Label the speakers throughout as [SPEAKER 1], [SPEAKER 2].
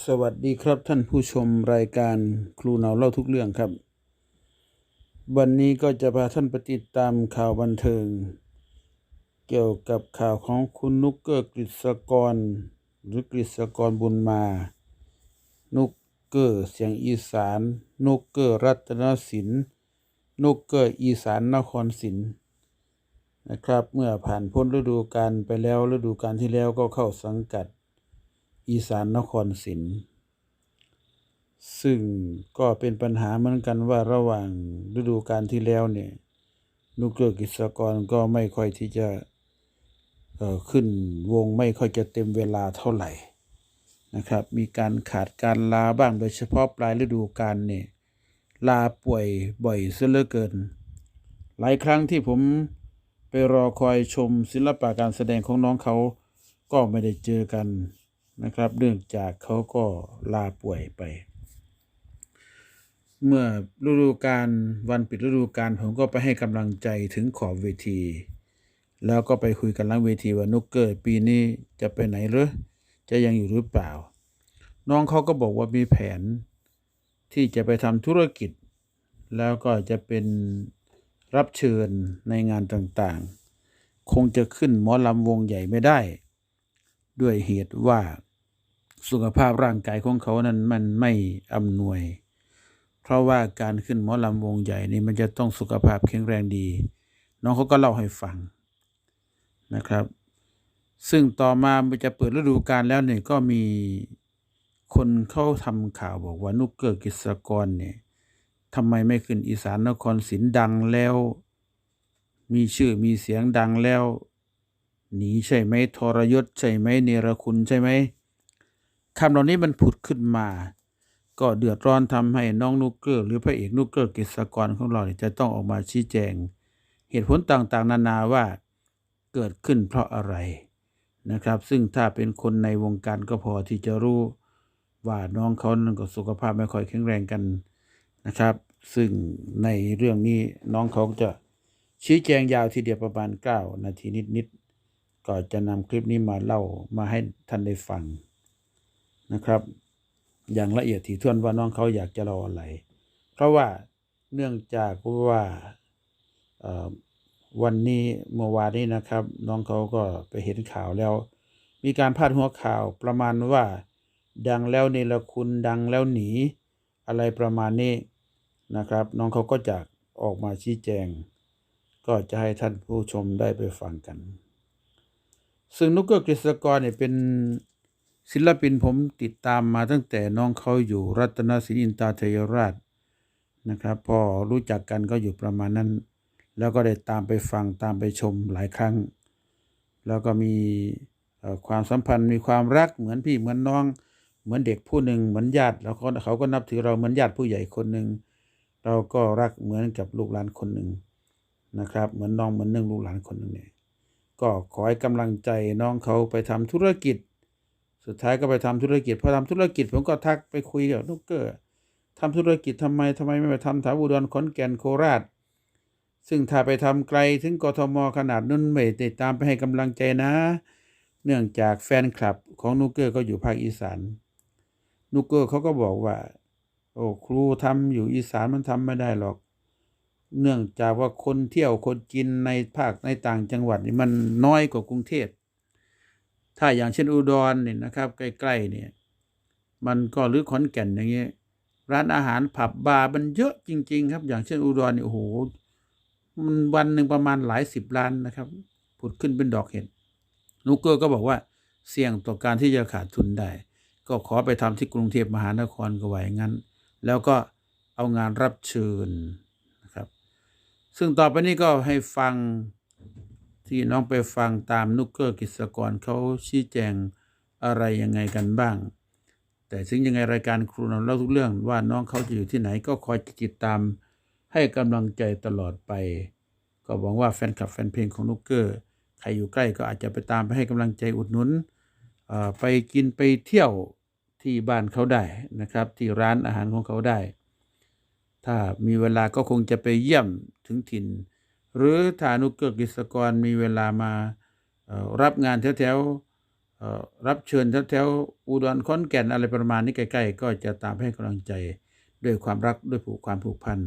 [SPEAKER 1] สวัสดีครับท่านผู้ชมรายการครูเนาเล่าทุกเรื่องครับ วันนี้ก็จะพาท่านไปติดตามข่าวบันเทิง เกี่ยวกับข่าวของคุณนุกเกอร์กฤษกร หรือกฤษกรบุญมา นุกเกอร์เสียงอีสาน นุกเกอร์รัตนศิลป์นุกเกอร์อีสานนครศิลป์นะครับ เมื่อผ่านพ้นฤดูกาลไปแล้วฤดูกาลที่แล้วก็เข้าสังกัด อีสานนครศิลป์ซึ่งก็เป็นปัญหาเหมือนกันว่าระหว่างฤดูกาลที่แล้วเนี่ยนุกเกอร์กิจกรก็ไม่ค่อยที่จะเอ่อขึ้นวงไม่ค่อยจะเต็มเวลาเท่าไหร่นะครับ มีการขาดการลาบ้างโดยเฉพาะปลายฤดูกาลเนี่ยลาป่วยบ่อยเสียเหลือเกิน หลายครั้งที่ผมไปรอคอยชมศิลปะการแสดงของน้องเขาก็ไม่ได้เจอกัน นะครับ เนื่องจากเขาก็ลาป่วยไป เมื่อฤดูกาลวันปิดฤดูกาลผมก็ไปให้กำลังใจถึงขอบเวที แล้วก็ไปคุยกันหลังเวทีว่านุกเกอร์ปีนี้จะไปไหนหรือจะยังอยู่หรือเปล่า น้องเขาก็บอกว่ามีแผน ที่จะไปทำธุรกิจ แล้วก็จะเป็นรับเชิญในงานต่างๆ คงจะขึ้นหมอลำวงใหญ่ไม่ได้ ด้วยเหตุว่า สุขภาพร่างกายของเขานั้นมันไม่อำนวย เพราะว่าการขึ้นหมอลำวงใหญ่นี่มันจะต้องสุขภาพแข็งแรงดี น้องเขาก็เล่าให้ฟังนะครับ ซึ่งต่อมามันจะเปิดฤดูกาลแล้วเนี่ยก็มีคนเข้าทำข่าวบอกว่านุกเกอร์กิจกรเนี่ยทำไมไม่ขึ้นอีสานนครศรีดังแล้ว มีชื่อมีเสียงดังแล้วหนีใช่ไหมทรยศใช่ไหมเนรคุณใช่ไหม คำเหล่านี้มันผุดขึ้นมา ก็เดือดร้อนทำให้น้องนุกเกอร์หรือพระเอกนุกเกอร์กฤษกรของเราจะต้องออกมาชี้แจง เหตุผลต่างๆ นานาว่าเกิดขึ้นเพราะอะไรนะครับ ซึ่งถ้าเป็นคนในวงการก็พอที่จะรู้ว่าน้องเขานั้นก็สุขภาพไม่ค่อยแข็งแรงกันนะครับ ซึ่งในเรื่องนี้น้องเขาจะชี้แจงยาวทีเดียวประมาณ 9 นาทีนิดๆก็จะนำคลิปนี้มาเล่ามาให้ท่านได้ฟัง นะครับ อย่างละเอียดถี่ถ้วนว่าน้องเขาอยากจะเล่าอะไร เพราะว่าเนื่องจากว่าวันนี้เมื่อวานนี้นะครับ น้องเขาก็ไปเห็นข่าวแล้ว มีการพาดหัวข่าวประมาณว่า ดังแล้วเนรคุณดังแล้วหนี อะไรประมาณนี้นะครับ น้องเขาก็จะออกมาชี้แจง ก็จะให้ท่านผู้ชมได้ไปฟังกัน ซึ่งนุกเกอร์กฤษกรเนี่ยเป็น ศิลปินผมติดตามมาตั้งแต่น้องเขาอยู่รัตนศิลป์อินตาเทยราชนะครับ พอรู้จักกันก็อยู่ประมาณนั้น แล้วก็ได้ตามไปฟังตามไปชมหลายครั้ง แล้วก็มีความสัมพันธ์มีความรักเหมือนพี่เหมือนน้อง เหมือนเด็กผู้หนึ่งเหมือนญาติ แล้วเขาเขาก็นับถือเราเหมือนญาติผู้ใหญ่คนหนึ่งเราก็รักเหมือนกับลูกหลานคนหนึ่งนะครับ เหมือนน้องเหมือนหนึ่งลูกหลานคนหนึ่งเนี่ยก็ขอให้กำลังใจน้องเขาไปทำธุรกิจ สุดท้ายก็ไปทำธุรกิจพอทำธุรกิจผมก็ทักไปคุยกับนุกเกอร์ทำธุรกิจทำไมทำไมไม่ไปทำแถวอุดรขอนแก่นโคราช ซึ่งถ้าไปทำไกลถึงกทมขนาดนั้นไม่ติดตามไปให้กำลังใจนะ เนื่องจากแฟนคลับของนุกเกอร์ก็อยู่ภาคอีสานนุกเกอร์เขาก็บอกว่า โอ้ครูทำอยู่อีสานมันทำไม่ได้หรอก เนื่องจากว่าคนเที่ยวคนกินในภาคในต่างจังหวัดนี่มันน้อยกว่ากรุงเทพ ถ้าอย่างเช่นอุดรเนี่ยนะครับ ใกล้ๆเนี่ยมันก็หรือขอนแก่นอย่างเงี้ยร้านอาหารผับบาร์มันเยอะจริง ๆ ครับ อย่างเช่นอุดรเนี่ยโอ้โหมันวันหนึ่งประมาณหลายสิบล้านนะครับ ผุดขึ้นเป็นดอกเห็ดนุกเกอร์ก็บอกว่าเสี่ยงต่อการที่จะขาดทุนได้ ก็ขอไปทำที่กรุงเทพมหานครก็ไหวงั้น แล้วก็เอางานรับเชิญนะครับ ซึ่งต่อไปนี้ก็ให้ฟัง ที่น้องไปฟังตามนุกเกอร์กิจกรเขาชี้แจงอะไรยังไงกันบ้าง แต่ถึงยังไงรายการครูนำเล่าทุกเรื่องว่าน้องเขาจะอยู่ที่ไหนก็คอยติดตาม ให้กำลังใจตลอดไป ก็หวังว่าแฟนคลับแฟนเพลงของนุกเกอร์ใครอยู่ใกล้ก็อาจจะไปตามไปให้กำลังใจอุดหนุนไปกินไปเที่ยวที่บ้านเขาได้นะครับ ที่ร้านอาหารของเขาได้ ถ้ามีเวลาก็คงจะไปเยี่ยมถึงถิ่น หรือถ้านุกเกอร์กิจกรมีเวลามารับงานแถวๆรับเชิญแถวๆอุดรขอนแก่นอะไรประมาณนี้ใกล้ๆ ก็จะตามให้กำลังใจด้วยความรักด้วยผูกความผูกพัน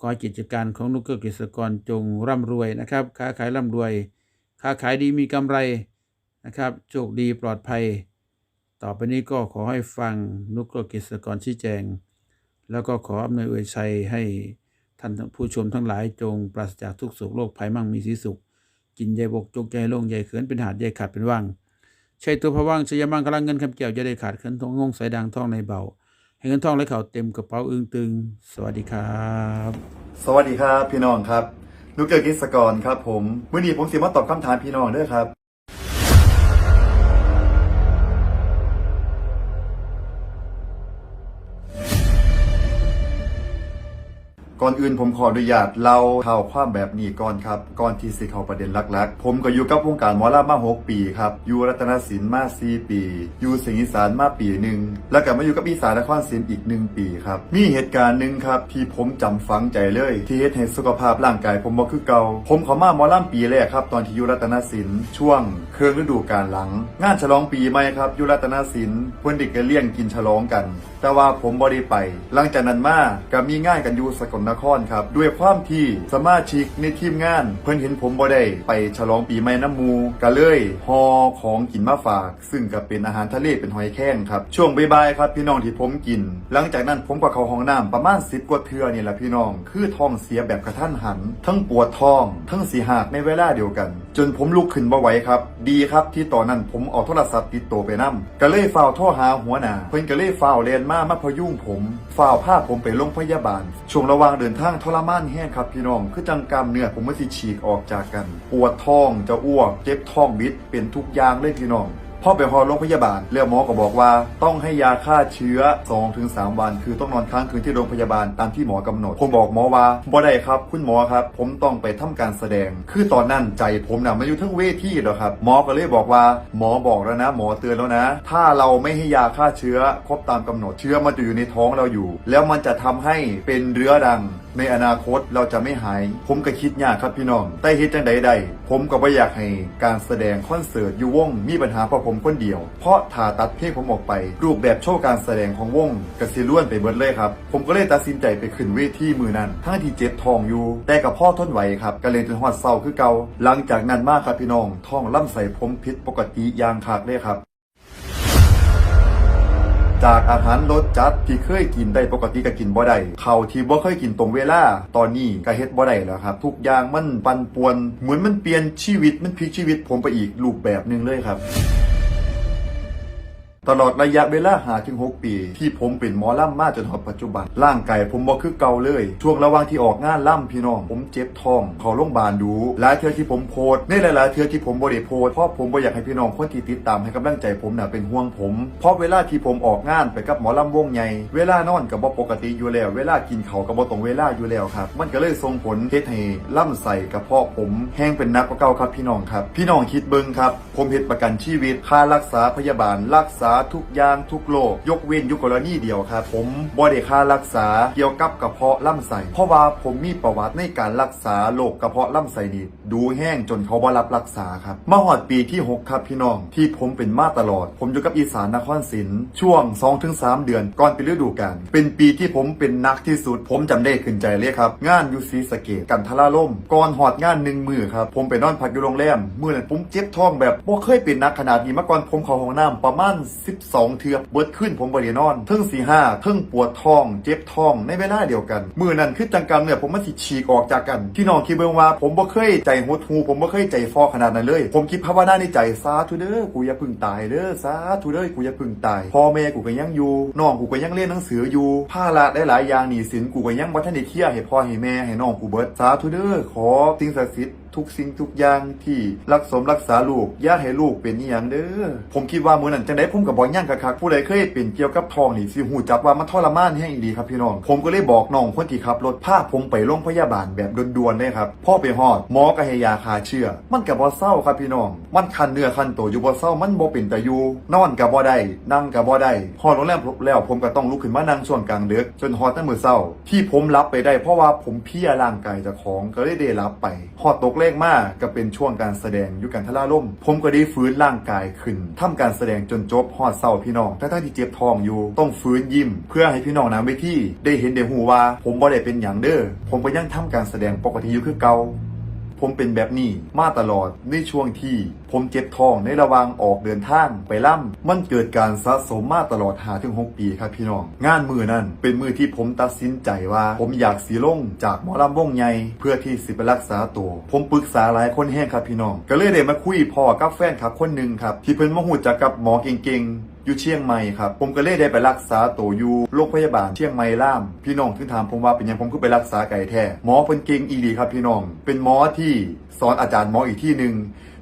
[SPEAKER 1] ขอกิจการของนุกเกอร์กฤษกรจงร่ำรวยนะครับ ค้าขายร่ำรวย ค้าขายดีมีกำไรนะครับโชคดีปลอดภัย ต่อไปนี้ก็ขอให้ฟังนุกเกอร์กฤษกรชี้แจง แล้วก็ขออำนวยอวยชัยให้ ท่านผู้ชมทั้งหลายจงปราศจากทุกโศกโรคภัยมั่งมีสีสุข กินใยบกจกใจโล่งใยเขินเป็นหาดใยขาดเป็นว่างใช่ตัวพว่างชยมังคลังเงินคำเกี่ยวจะได้ขาดเขินทองงงสายดังทองในเบาให้เงินทองไหลเข่าเต็มกระเป๋าอึงตึง สวัสดีครับ
[SPEAKER 2] สวัสดีครับพี่น้องครับนุกเกิดกิสกรครับผมมื่อนี้ผมสิมาตอบคำถามพี่น้องเด้อครับ ก่อนอื่นผมขออนุญาตเล่าข่าวความแบบนี้ก่อนครับ ก่อนที่สิเข้าประเด็นหลักๆ ผมก็อยู่กับวงการหมอลำมา 6 ปีครับ อยู่รัตนศิลป์มา 4 ปี อยู่เสียงอีสานมาปีหนึ่ง แล้วก็มาอยู่กับอีสานนครศิลป์อีก 1 ปีครับ มีเหตุการณ์หนึ่งครับที่ผมจำฝังใจเลย ที่เฮ็ดให้สุขภาพร่างกายผมบ่คือเก่า ผมเข้ามาหมอลำปีแรกครับ ตอนที่อยู่รัตนศิลป์ช่วงเครื่องฤดูกาลหลัง งานฉลองปีใหม่ครับอยู่รัตนศิลป์เพิ่อนเด็กก็เลี้ยงกินฉลองกัน แต่ว่าผมบ่ได้ไป หลังจากนั้นมาก็มีงานกันอยู่สกลนครครับ ด้วยความที่สมาชิกในทีมงาน เพิ่นเห็นผมบ่ได้ไปฉลองปีใหม่น้ำมูก็เลยฮอของกินมาฝาก ซึ่งก็เป็นอาหารทะเลเป็นหอยแครงครับ ช่วงบ่ายๆครับพี่น้องที่ผมกิน หลังจากนั้นผมก็เข้าห้องน้ำประมาณ10กว่าเทื่อนี่แหละพี่น้อง คือท้องเสียแบบกระทันหัน ทั้งปวดท้อง ทั้งสีหากในเวลาเดียวกัน จนผมลุกขึ้นบ่ไหวครับ ดีครับที่ตอนนั้นผมเอาโทรศัพท์ติดตัวไปนํก็เลยฝ้าโทรหาหัวหน้าเพิ่นก็เลยฝ้าเรียนมามาพยุงผม ฝ่าวพาผมไปโรงพยาบาล ช่วงระหว่างเดินทางทรมานแห้งครับพี่น้อง คือจังกรรมเนื้อผมมันสิฉีกออกจากกัน ปวดท้องจะอ้วก เจ็บท้องบิด เป็นทุกอย่างเลยพี่น้อง พ่อไปหอโรงพยาบาลเรียหมอก็บอกว่า ต้องให้ยาฆ่าเชื้อ 2-3 วัน คือต้องนอนค้างคืนที่โรงพยาบาลตามที่หมอกำหนด ผมบอกหมอว่าบ่ได้ครับ คุณหมอครับ ผมต้องไปทำการแสดง คือตอนนั้นใจผมน่ะมันอยู่ทั้งเวทีแล้วครับ หมอก็เลยบอกว่า หมอบอกแล้วนะ หมอเตือนแล้วนะ ถ้าเราไม่ให้ยาฆ่าเชื้อ ครบตามกำหนดเชื้อมันจะอยู่ในท้องเราอยู่ แล้วมันจะทำให้เป็นเรื้อรัง ในอนาคตเราจะไม่หาย ผมก็คิดยากครับพี่น้องแต่เฮ็ดจังใดใดผมก็บ่อยากให้การแสดงคอนเสิร์ตอยู่วง มีปัญหาเพราะผมคนเดียว เพราะถ้าตัดเพลงผมออกไป รูปแบบโชว์การแสดงของวงก็สิล้วนไปเบิดเลยครับ ผมก็เลยตัดสินใจไปขึ้นเวทีมือนั้นทั้งที่เจ็บท้องอยู่ แต่กับพ่อทนไหวครับก็เลยจนฮอดเศร้าคือเกาหลังจากนั้นมากครับพี่น้องท้องล่ำใส่ผมผิดปกติอย่างคักเลยครับ จากอาหารรสจัดที่เคยกินได้ปกติก็กินบ่ได้เข่าที่บ่เคยกินตรงเวลาตอนนี้ก็เฮ็ดบ่ได้แล้วครับ ทุกอย่างมันปันป่วน เหมือนมันเปลี่ยนชีวิตมันพลิกชีวิตผมไปอีกรูปแบบหนึ่งเลยครับ ตลอดระยะเวลาหาถึง 6 ปี ที่ผมเป็นหมอล่ำมาจนถึงปัจจุบัน ร่างกายผมบ่คือเก่าเลย ช่วงระหว่างที่ออกงานล่ำพี่น้อง ผมเจ็บท้องเข้าโรงพยาบาลดูหลายเทือที่ผมโพสในหลายๆเทือที่ผมบ่ได้โพสเพราะผมบ่อยากให้พี่น้องคนที่ติดตามให้กำลังใจผมน่ะเป็นห่วงผม เพราะเวลาที่ผมออกงานไปกับหมอลำวงใหญ่เวลานอนก็บ่ปกติอยู่แล้ว เวลากินข้าวก็บ่ตรงเวลาอยู่แล้วครับมันก็เลยส่งผลเฮ็ดให้ล่ำใส่กระเพาะผมแห้งเป็นนักกว่าเก่าครับพี่น้องครับ พี่น้องคิดเบิ่งครับ ผมเฮ็ดประกันชีวิตค่ารักษาพยาบาลรักษาทุกอย่างทุกโรคยกเว้นยู่กรณีเดียวครับ ผมบ่ได้ค่ารักษาเกี่ยวกับกระเพาะลำไส้เพราะว่าผมมีประวัติในการรักษาโรคกระเพาะลำไส้นี่ดูแห้งจนเขาบ่รับรักษาครับมาฮอดปีที่ 6 ครับพี่น้อง ที่ผมเป็นมาตลอด ผมอยู่กับอีสานนครศรีช่วง 2-3 เดือนก่อนเป็นฤดูกาลเป็นปีที่ผมเป็นนักที่สุด ผมจำได้ขึ้นใจเลยครับ งานยูซีสเกตกันทราล่มก่อนหอดงานหนึ่งมือครับผมไปนอนพักอยู่โรงแรมมื้อนั้นผมเจ็บท้องแบบบ่เคยเป็นนักขนาดนี้มาก่อนผมเข้าห้องน้ำประมาณ12 เทือบเบิดขึ้นผมบ่ได้นอนเทิงสี่ห้าเทิงปวดท้อง เจ็บท้องในเวลาเดียวกัน มือนั้นคือจังกรรมเนี่ยผมมันสิฉีกออกจากกันพี่น้องคิดเบิ่งว่า ผมบ่เคยใจหดหูผมบ่เคยใจฟอขนาดนั้นเลย ผมคิดภาวนาในใจสาธุเด้อกูอย่าพึ่งตายเด้อสาธุเด้อกูอย่าพึ่งตายพ่อแม่กูก็ยังอยู่น้องกูก็ยังเรียนหนังสืออยู่ภาระหลายๆอย่างหนี้สินกูก็ยังบ่ทันได้เคลียร์ให้พ่อให้แม่ให้น้องกูเบิดสาธุเด้อขอสิ่งศักดิ์สิทธิ์ ทุกสิ่งทุกอย่างที่รักสมรักษาลูกอย่าให้ลูกเป็นอีหยังเด้อผมคิดว่ามื้อนั้นจังได๋ผมก็บ่ย่างคักๆผู้ใดเคยเป็นเกี่ยวกับทองนี่สิฮู้จักว่ามันทรมานแฮงอีหลีครับพี่น้อง ผมก็เลยบอกน้องคนที่ขับรถพาผมไปโรงพยาบาลแบบด่วนๆเลยครับพ่อไปฮอดหมอก็ให้ยาฆ่าเชื้อ มันก็บ่เศร้าครับพี่น้อง มันคันเนื้อคันตัวอยู่บ่เศร้ามันบ่เป็นตาอยู่นอนก็บ่ได้นั่งก็บ่ได้ฮอดโรงแรมแล้วผมก็ต้องลุกขึ้นมานั่งช่วงกลางดึกจนฮอดตั้งมื้อเช้าที่ผมรับไปได้เพราะว่าผมเพียร่างกายเจ้าของก็เลยได้รับไปฮอดตกแรรกมากก็เป็นช่วงการแสดงอยุกันทล่าล่ม ผมก็ได้ฟื้นร่างกายขึ้นทำการแสดงจนจบหอดเศร้าพี่น้องทั้งๆที่เจ็บท้องอยู่ต้องฟื้นยิ้ม เพื่อให้พี่น้องนะเวทีได้เห็นเดวหูว่า ผมบ่ได้เป็นอย่างเด้อผมก็ยังทำการแสดงปกติอยู่คือเก่า ผมเป็นแบบนี้มาตลอดในช่วงที่ ผมเจ็บท้องในระหว่างออกเดินทางไปล่ำมันเกิดการสะสมมาตลอดหาถึง6ปีครับพี่น้อง งานมือนั้นเป็นมือที่ผมตัดสินใจว่า ผมอยากสีลงจากหมอลำวงใหญ่เพื่อที่สิไปรักษาตัวผมปรึกษาหลายคนแห้งครับพี่น้อง ก็เลยได้มาคุยพ่อกับแฟนครับคนหนึ่งครับที่เพิ่นมาหูจักกับหมอเก่งๆ อยู่เชียงใหม่ครับ ผมก็เลยได้ไปรักษาตัวอยู่โรงพยาบาลเชียงใหม่ล่าม พี่น้องถึงถามผมว่าเป็นยังผมก็ไปรักษาไก่แท้หมอเป็นเก่งอีดีครับพี่น้อง เป็นหมอที่สอนอาจารย์หมออีกที่หนึ่ง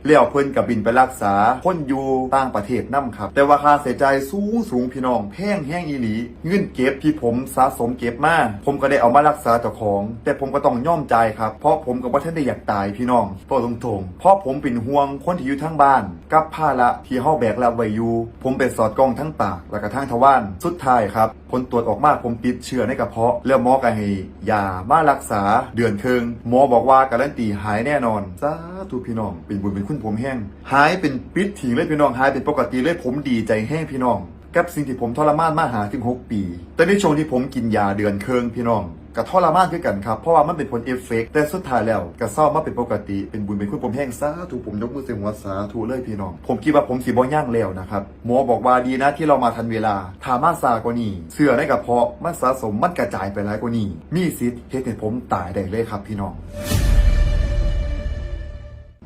[SPEAKER 2] แล้วเพิ่นกับบินไปรักษาคนอยู่ต่างประเทศนํครับ แต่ว่าค่าใช้จ่ายสูงสูงพี่น้องแพงแห้งอีหลี เงินเก็บที่ผมสะสมเก็บมาผมก็ได้เอามารักษาเจ้าของ แต่ผมก็ต้องย่อมใจครับ เพราะผมก็บ่ทันได้อยากตายพี่น้องโตตรงๆ เพราะผมเป็นห่วงคนที่อยู่ทั้งบ้าน กับภาระที่เฮาแบกรับไว้อยู่ผมเป็นสอดกล้องทั้งปากและก็ทั้งทวารสุดท้ายครับผลตรวจออกมาผมติดเชื้อในกระเพาะ แล้วหมอก็ให้ยามารักษาเดือนครึ่งหมอบอกว่าการันตีหายแน่นอนสาธุพี่น้อง เป็นบุญเป็นคุณผมแห้งหายเป็นปิดถิงเลยพี่น้องหายเป็นปกติเลยผมดีใจแห้งพี่น้องกับสิ่งที่ผมทรมานมาหาถึง6ปี แต่ในช่วงที่ผมกินยาเดือนเคืองพี่น้อง ก็ทรมานคือกันครับ เพราะว่ามันเป็นผลเอฟเฟกแต่สุดท้ายแล้วก็เศร้ามาเป็นปกติ เป็นบุญเป็นคุณผมแห้งสาถูกผมยกมือเสียงหัวสาถูเลยพี่น้อง ผมคิดว่าผมสีบอย่างแล้วนะครับหมอบอกว่าดีนะที่เรามาทันเวลาถามาซากว่านี้เสื่อในกระเพาะมันสะสมมันกระจายไปหลายกว่านี้มีสิทธิ์เหตุให้ผมตายได้เลยครับพี่น้อง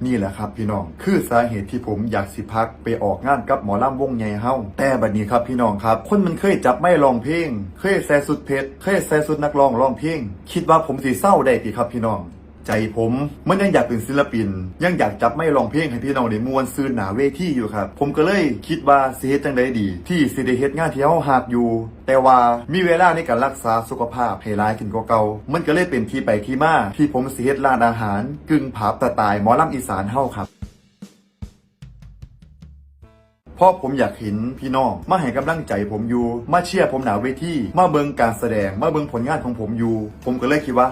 [SPEAKER 2] นี่แหละครับพี่น้อง คือสาเหตุที่ผมอยากสิพักไปออกงานกับหมอลำวงใหญ่เฮาแต่บัดนี้ครับพี่น้องครับ คนมันเคยจับไม่รองเพลง เคยแซ่สุดเพชรเคยแซ่สุดนักร้องร้องเพลง คิดว่าผมสิเศร้าได้ตีครับพี่น้อง ใจผม มันยังอยากเป็นศิลปิน ยังอยากจับไม่ร้องเพลงให้พี่น้องได้มวนซื่นหนาเวทีอยู่ครับ ผมก็เลยคิดว่าสิเฮ็ดจังไดดี ที่สิได้เฮ็ดงานที่เฮาหากอยู่ แต่ว่ามีเวลาในการรักษาสุขภาพให้หลายขึ้นกว่าเก่ามันก็เลยเป็นที่ไปที่มาที่ผมสิเฮ็ดร้านอาหาร กึ่งผับสไตล์หมอลำอีสานเฮาครับเพราะผมอยากเห็นพี่น้องมาให้กำลังใจผมอยู่ มาเชียร์ผมหนาเวทีมาเบิงการแสดง มาเบิงผลงานของผมอยู่ ผมก็เลยคิดว่า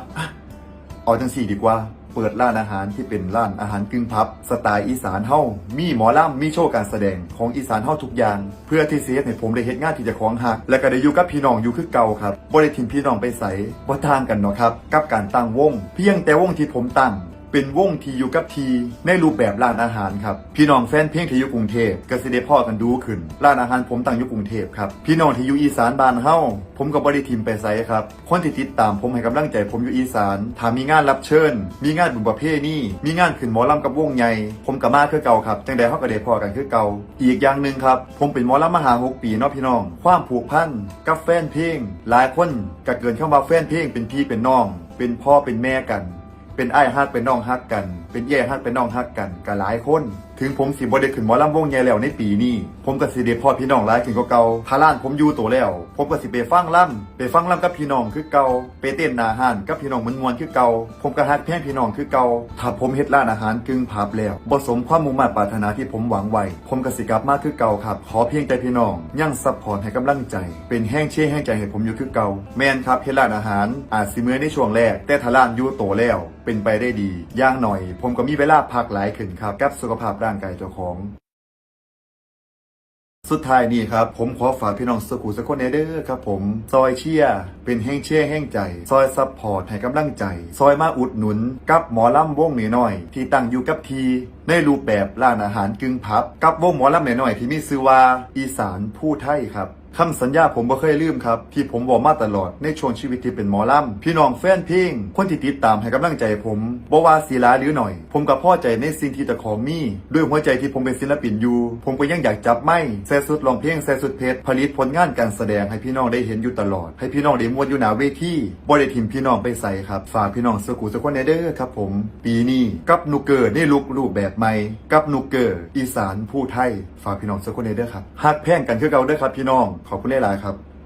[SPEAKER 2] เอาจังสี่ดีกว่า เปิดร้านอาหารที่เป็นร้านอาหารกึ่งพับ สไตล์อีสานเฮามีหมอล่ำมีโชว์การแสดงของอีสานเฮาทุกอย่าง เพื่อที่เสียให้ผมได้เฮ็ดงานที่จะของหัก และก็ได้อยู่กับพี่น้องอยู่คือเก่าครับบ่ได้ทิ้งพี่น้องไปใส่บ่ทางกันเนาะครับกับการตั้งวง เพียงแต่วงที่ผมตั้ง เป็นวงที่อยู่กับทีในรูปแบบร้านอาหารครับ พี่น้องแฟนเพลงที่อยู่กรุงเทพก็สิได้พ่อกันดูขึ้นร้านอาหารผมตั้งอยู่กรุงเทพครับพี่น้องที่อยู่อีสานบ้านเฮาผมก็บ่ได้ทิมไปไสครับ คนที่ติดตามผมให้กำลังใจผมอยู่อีสานถ้ามีงานรับเชิญ มีงานบุญประเพณีมีงานขึ้นหมอลำกับวงใหญ่ผมก็มาคือเก่าครับจังใดเฮาก็ได้พ่อกันคือเก่าอีกอย่างหนึ่งครับผมเป็นหมอลำมหาหกปีเนาะพี่น้อง ความผูกพันกับแฟนเพลงหลายคนก็เกินเข้ามาแฟนเพลงเป็นพี่เป็นน้อง เป็นพ่อเป็นแม่กัน เป็นไอ้ฮักเป็นน้องฮักกัน เป็นแย่ฮักเป็นน้องฮักกันกับหลายคน ถึงผมสิบ่ได้ขึ้นหมอลำวงใหญ่แล้วในปีนี้ ผมก็สิได้พอพี่น้องหลายขึ้นกว่าเก่าถ้าล้านผมอยู่โตแล้ว ผมก็สิไปฟังล่ำไปฟังล่ำกับพี่น้องคือเก่าไปเต้นนาหานกับพี่น้องมันมวนคือเก่าผมก็ฮักแพงพี่น้องคือเก่าถ้าผมเฮ็ดร้านอาหารกึ่งผับแล้วบ่สมความมุ่งมั่นปรารถนาที่ผมหวังไว้ผมก็สิกลับมาคือเก่าครับ ขอเพียงแต่พี่น้องยั่งซัพพอร์ตให้กำลังใจ เป็นแห้งเช่แห้งใจให้ผมอยู่คือเก่าแม่นครับเฮ็ดร้านอาหาร อาจสิเมื่อในช่วงแรก แต่ถ้าร้านอยู่โตแล้ว เป็นไปได้ดีย่างหน่อย ผมก็มีเวลาพักหลายขึ้นครับกับสุขภาพร่างกายเจ้าของ สุดท้ายนี่ครับ ผมขอฝากพี่น้องสกูสกคนเนเดอร์ครับผมซอยเชียเป็นแห้งเชี่ยแห้งใจ ซอยซัพพอร์ตให้กำลังใจ ซอยมาอุดหนุน กับหมอลำวงน้อยที่ตั้งอยู่กับทีในรูปแบบร้านอาหารกึ่งพับ กับวงหมอลำน้อยที่มีชื่อว่าอีสานผู้ไทยครับ คำสัญญาผมบ่เคยลืมครับ ที่ผมบอกมาตลอดในช่วงชีวิตที่เป็นหมอลำพี่น้องแฟนเพลงคนที่ติดตามให้กำลังใจผมบ่ว่าสีลาหรือหน่อย ผมก็พอใจในสิ่งที่เจะของมีด้วยหัวใจที่ผมเป็นศิลปินอยู่ ผมก็ยังอยากจับไม้แซ่สุดร้องเพลงแซ่สุดเพชรผลิตผลงานการแสดงให้พี่น้องได้เห็นอยู่ตลอด ให้พี่น้องได้มวนอยู่หนาเวทีบ่ได้ทิมพี่น้องไปใส่ครับฝากพี่น้องสกูสกคนเด้อครับผมปีนี้กับนูเกอร์ในลุกรูปแบบใหม่กับนูเกอร์อีสานผู้ไทยฝากพี่น้องสกคนเด้อครับฮักแพ่งกันคือเก่าเด้อครับพี่น้องขอบคุณหลายๆครับ